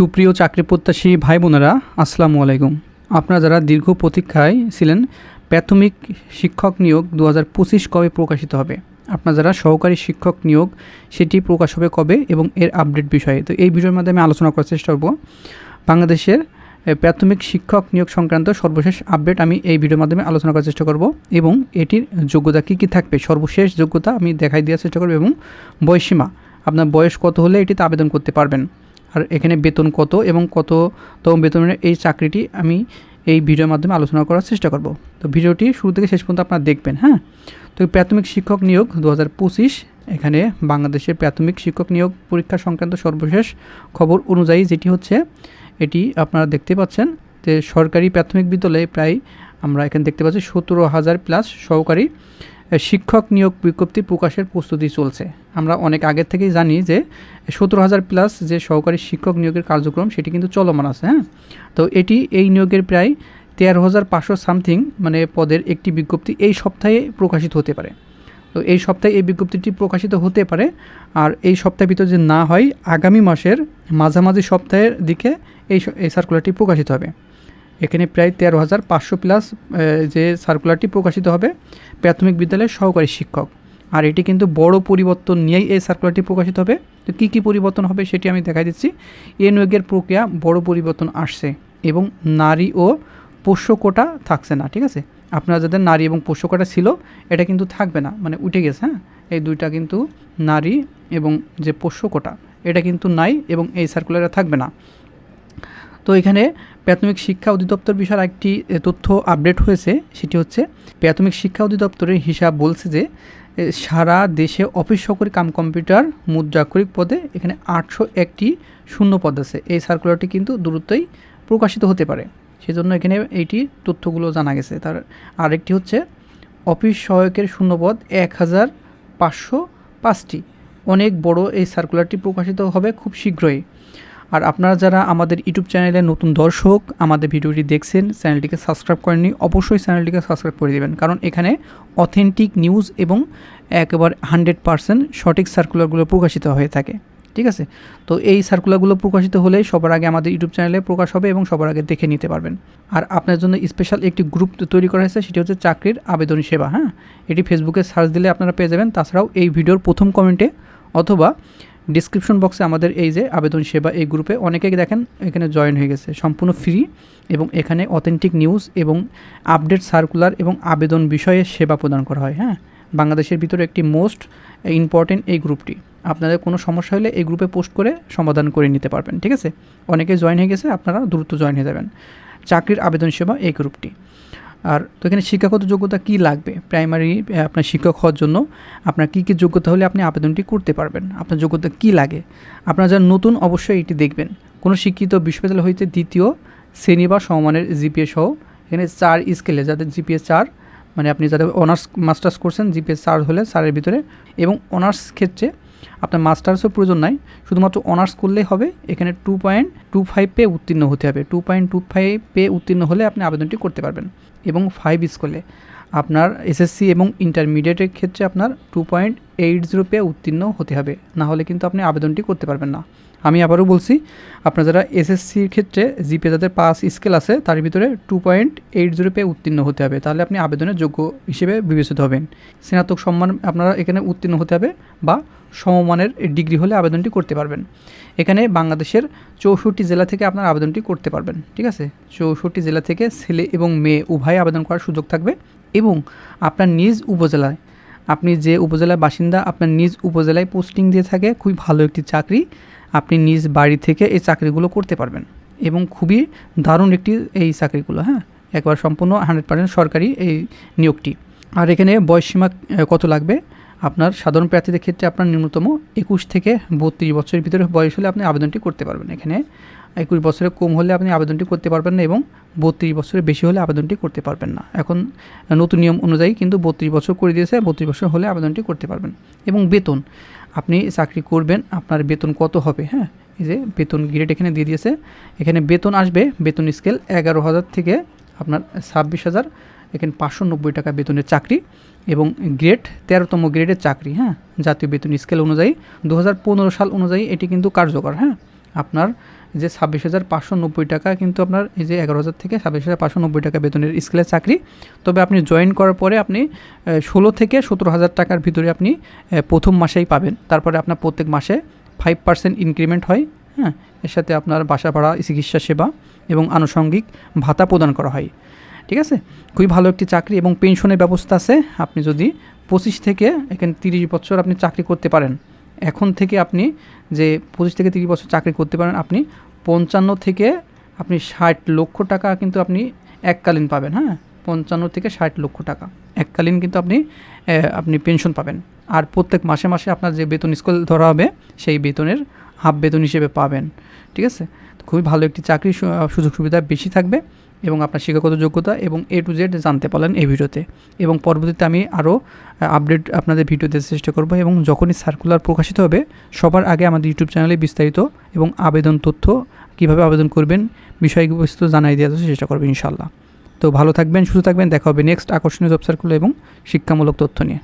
সুপ্রিয় চাকরি প্রত্যাশী ভাই বোনেরা আসসালামু আলাইকুম। আপনারা যারা দীর্ঘ প্রতীক্ষায় ছিলেন, প্রাথমিক শিক্ষক নিয়োগ দু হাজার পঁচিশ কবে প্রকাশিত হবে? আপনার যারা সহকারী শিক্ষক নিয়োগ, সেটি প্রকাশ হবে কবে এবং এর আপডেট বিষয়ে? তো এই বিষয়ের মাধ্যমে আলোচনা করার চেষ্টা করব। বাংলাদেশের প্রাথমিক শিক্ষক নিয়োগ সংক্রান্ত সর্বশেষ আপডেট আমি এই ভিডিওর মাধ্যমে আলোচনা করার চেষ্টা করব এবং এটির যোগ্যতা কী কী থাকবে? সর্বশেষ যোগ্যতা আমি দেখাই দেওয়ার চেষ্টা করব এবং বয়সীমা আপনার বয়স কত হলে এটিতে আবেদন করতে পারবেন? আর এখানে বেতন কত এবং কততম বেতনের এই চাকরিটি আমি এই ভিডিওর মাধ্যমে আলোচনা করার চেষ্টা করব। তো ভিডিওটি শুরু থেকে শেষ পর্যন্ত আপনারা দেখবেন হ্যাঁ? তো প্রাথমিক শিক্ষক নিয়োগ দু হাজার পঁচিশ, এখানে বাংলাদেশের প্রাথমিক শিক্ষক নিয়োগ পরীক্ষা সংক্রান্ত সর্বশেষ খবর অনুযায়ী যেটি হচ্ছে, এটি আপনারা দেখতে পাচ্ছেন যে সরকারি প্রাথমিক বিদ্যালয়ে প্রায় আমরা এখানে দেখতে পাচ্ছি সতেরো হাজার প্লাস সহকারী শিক্ষক নিয়োগ বিজ্ঞপ্তি প্রকাশের প্রস্তুতি চলছে। আমরা অনেক আগের থেকেই জানি যে, সতেরো হাজার প্লাস যে সহকারী শিক্ষক নিয়োগের কার্যক্রম, সেটি কিন্তু চলমান আছে হ্যাঁ? তো এটি, এই নিয়োগের প্রায় তেরো হাজার পাঁচশো সামথিং মানে পদের একটি বিজ্ঞপ্তি এই সপ্তাহে প্রকাশিত হতে পারে। তো এই সপ্তাহে এই বিজ্ঞপ্তিটি প্রকাশিত হতে পারে। আর এই সপ্তাহের ভিতর যে না হয়, আগামী মাসের মাঝামাঝি সপ্তাহের দিকে এই এই সার্কুলারটি প্রকাশিত হবে। এখানে প্রায় তেরো হাজার পাঁচশো প্লাস যে সার্কুলারটি প্রকাশিত হবে, প্রাথমিক বিদ্যালয়ের সহকারী শিক্ষক। আর এটি কিন্তু বড় পরিবর্তন নিয়েই এই সার্কুলারটি প্রকাশিত হবে। তো কী কী পরিবর্তন হবে সেটি আমি দেখাই দিচ্ছি। এ নিয়োগের প্রক্রিয়া বড় পরিবর্তন আসছে এবং নারী ও পোষ্য কোটা থাকছে না, ঠিক আছে? আপনারা যাদের নারী এবং পোষ্য কোটা ছিল, এটা কিন্তু থাকবে না মানে উঠে গেছে হ্যাঁ? এই দুইটা কিন্তু নারী এবং যে পোষ্য কোটা, এটা কিন্তু নাই এবং এই সার্কুলারে থাকবে না। তো এখানে প্রাথমিক শিক্ষা অধিদপ্তর বিষয়ের একটি তথ্য আপডেট হয়েছে, সেটি হচ্ছে প্রাথমিক শিক্ষা অধিদপ্তরের হিসাব বলছে যে সারা দেশে অফিস সহকারী কাম কম্পিউটার মুদ্রাক্ষরিক পদে এখানে আটশো একটি শূন্য পদ আছে। এই সার্কুলারটি কিন্তু দ্রুতই প্রকাশিত হতে পারে। সেজন্য এখানে এইটি তথ্যগুলো জানা গেছে। তার আরেকটি হচ্ছে, অফিস সহায়কের শূন্যপদ এক হাজার পাঁচশো পাঁচটি। অনেক বড় এই সার্কুলারটি প্রকাশিত হবে খুব শীঘ্রই। আর আপনারা যারা আমাদের ইউটিউব চ্যানেলে নতুন দর্শক আমাদের ভিডিওটি দেখছেন, চ্যানেলটিকে সাবস্ক্রাইব করেননি, অবশ্যই চ্যানেলটিকে সাবস্ক্রাইব করে দেবেন। কারণ এখানে অথেন্টিক নিউজ এবং একেবারে হান্ড্রেড পারসেন্ট সঠিক সার্কুলারগুলো প্রকাশিত হয়ে থাকে। ঠিক আছে? তো এই সার্কুলারগুলো প্রকাশিত হলে সবার আগে আমাদের ইউটিউব চ্যানেলে প্রকাশ হবে এবং সবার আগে দেখে নিতে পারবেন। আর আপনার জন্য স্পেশাল একটি গ্রুপ তৈরি করা হয়েছে, সেটি হচ্ছে চাকরির আবেদন সেবা হ্যাঁ? এটি ফেসবুকে সার্চ দিলে আপনারা পেয়ে যাবেন। তাছাড়াও এই ভিডিওর প্রথম কমেন্টে অথবা ডিসক্রিপশন বক্সে আমাদের এই যে আবেদন সেবা এই গ্রুপে অনেকেই দেখেন এখানে জয়েন হয়ে গেছে। সম্পূর্ণ ফ্রি এবং এখানে অথেন্টিক নিউজ এবং আপডেট সার্কুলার এবং আবেদন বিষয়ে সেবা প্রদান করা হয় হ্যাঁ? বাংলাদেশের ভিতরে একটি মোস্ট ইম্পর্টেন্ট এই গ্রুপটি আপনাদের কোনো সমস্যা হলে এই গ্রুপে পোস্ট করে সমাধান করে নিতে পারবেন, ঠিক আছে? অনেকে জয়েন হয়ে গেছে, আপনারা দ্রুত জয়েন হয়ে যাবেন। চাকরির আবেদন সেবা এই গ্রুপটি আর তো এখানে শিক্ষাগত যোগ্যতা কি লাগবে? প্রাইমারি আপনার শিক্ষক হওয়ার জন্য আপনার কী কী যোগ্যতা হলে আপনি আবেদনটি করতে পারবেন? আপনার যোগ্যতা কি লাগে? আপনারা যারা নতুন অবশ্যই এটি দেখবেন। কোনো শিক্ষিত বিশ্ববিদ্যালয় হইতে দ্বিতীয়, শ্রেণি বা সমমানের জিপিএ সহ এখানে চার স্কেলে যাদের জিপিএ চার মানে আপনি যাদের অনার্স মাস্টার্স করছেন, জিপিএ চার হলে চারের ভিতরে এবং অনার্স ক্ষেত্রে আপনার মাস্টার্সও প্রয়োজন নাই, শুধুমাত্র অনার্স করলেই হবে, এখানে টু পয়েন্ট টু ফাইভ পে উত্তীর্ণ হতে হবে। টু পয়েন্ট টু ফাইভ পে উত্তীর্ণ হলে আপনি আবেদনটি করতে পারবেন এবং ফাইভ স্কুলে আপনার এসএসসি এবং ইন্টারমিডিয়েটের ক্ষেত্রে আপনার টু পয়েন্ট এইট জিরো পে উত্তীর্ণ হতে হবে। না হলে কিন্তু আপনি আবেদনটি করতে পারবেন না। আমি আবারও বলছি, আপনার যারা এসএসসির ক্ষেত্রে জিপে যাদের পাস স্কেল আছে, তার ভিতরে টু পয়েন্ট এইট জিরো পে উত্তীর্ণ হতে হবে। তাহলে আপনি আবেদনের যোগ্য হিসেবে বিবেচিত হবেন। স্নাতক সম্মান আপনারা এখানে উত্তীর্ণ হতে হবে বা সমমানের ডিগ্রি হলে আবেদনটি করতে পারবেন। এখানে বাংলাদেশের চৌষট্টি জেলা থেকে আপনার আবেদনটি করতে পারবেন, ঠিক আছে? চৌষট্টি জেলা থেকে ছেলে এবং মেয়ে উভয় আবেদন করার সুযোগ থাকবে। এবং আপনার নিজ উপজেলায়, আপনি যে উপজেলার বাসিন্দা আপনার নিজ উপজেলায় পোস্টিং দিয়ে থাকে, খুবই ভালো একটি চাকরি আপনি নিজ বাড়ি থেকে এই চাকরিগুলো করতে পারবেন। এবং খুবই দারুণ একটি এই চাকরিগুলো হ্যাঁ? একবার সম্পূর্ণ হান্ড্রেড পার্সেন্ট সরকারি এই নিয়োগটি। আর এখানে বয়সসীমা কত লাগবে? আপনার সাধারণ প্রার্থীদের ক্ষেত্রে আপনার ন্যূনতম একুশ থেকে বত্রিশ বছরের ভিতরে বয়স হলে আপনি আবেদনটি করতে পারবেন এখানে। একুশ বছরের কম হলে আপনি আবেদনটি করতে পারবেন না এবং বত্রিশ বছরের বেশি হলে আবেদনটি করতে পারবেন না। এখন নতুন নিয়ম অনুযায়ী কিন্তু বত্রিশ বছর করে দিয়েছে, বত্রিশ বছর হলে আবেদনটি করতে পারবেন। এবং বেতন, আপনি চাকরি করবেন, আপনার বেতন কত হবে হ্যাঁ? এই যে বেতন গ্রেড এখানে দিয়ে দিয়েছে। এখানে বেতন আসবে, বেতন স্কেল এগারো হাজার থেকে আপনার ছাব্বিশ হাজার, এখানে পাঁচশো নব্বই টাকা বেতনের চাকরি এবং গ্রেড তেরোতম গ্রেডের চাকরি হ্যাঁ? জাতীয় বেতন স্কেল অনুযায়ী দু হাজার পনেরো সাল অনুযায়ী এটি কিন্তু কার্যকর হ্যাঁ? আপনার যে ছাব্বিশ হাজার পাঁচশো নব্বই টাকা কিন্তু আপনার এই যে এগারো হাজার থেকে ছাব্বিশ হাজার পাঁচশো নব্বই টাকা বেতনের স্কেলের চাকরি। তবে আপনি জয়েন করার পরে আপনি ষোলো থেকে সতেরো হাজার টাকার ভিতরে আপনি প্রথম মাসেই পাবেন। তারপরে আপনার প্রত্যেক মাসে ফাইভ পার্সেন্ট ইনক্রিমেন্ট হয় হ্যাঁ? এর সাথে আপনার বাসা ভাড়া, চিকিৎসা সেবা এবং আনুষঙ্গিক ভাতা প্রদান করা হয়। ঠিক আছে? খুবই ভালো একটি চাকরি এবং পেনশনের ব্যবস্থা আছে। আপনি যদি পঁচিশ থেকে এখানে তিরিশ বছর আপনি চাকরি করতে পারেন। এখন থেকে আপনি যে পঁচিশ থেকে তিরিশ বছর চাকরি করতে পারেন, আপনি পঞ্চান্ন থেকে আপনি ষাট লক্ষ টাকা কিন্তু আপনি এককালীন পাবেন হ্যাঁ? পঞ্চান্ন থেকে ষাট লক্ষ টাকা। এককালীন কিন্তু আপনি আপনি পেনশন পাবেন। আর প্রত্যেক মাসে মাসে আপনার যে বেতন স্কুল ধরা হবে, সেই বেতনের হাফ বেতন হিসেবে পাবেন। ঠিক আছে? খুবই ভালো একটি চাকরি সুযোগ সুবিধা বেশি থাকবে। এবং আপনার শিক্ষাগত যোগ্যতা এবং এ টু জেড জানতে পারলেন এই ভিডিওতে। এবং পরবর্তীতে আমি আরও আপডেট আপনাদের ভিডিও দিতে চেষ্টা করব এবং যখনই সার্কুলার প্রকাশিত হবে, সবার আগে আমাদের ইউটিউব চ্যানেলে বিস্তারিত এবং আবেদন তথ্য কীভাবে আবেদন করবেন, বিষয়বস্তু জানাই দেওয়ার চেষ্টা করবেন ইনশাল্লাহ তো ভালো থাকবেন, সুস্থ থাকবেন, দেখা হবে নেক্সট আকর্ষণীয় জব সার্কুলার এবং শিক্ষামূলক তথ্য নিয়ে।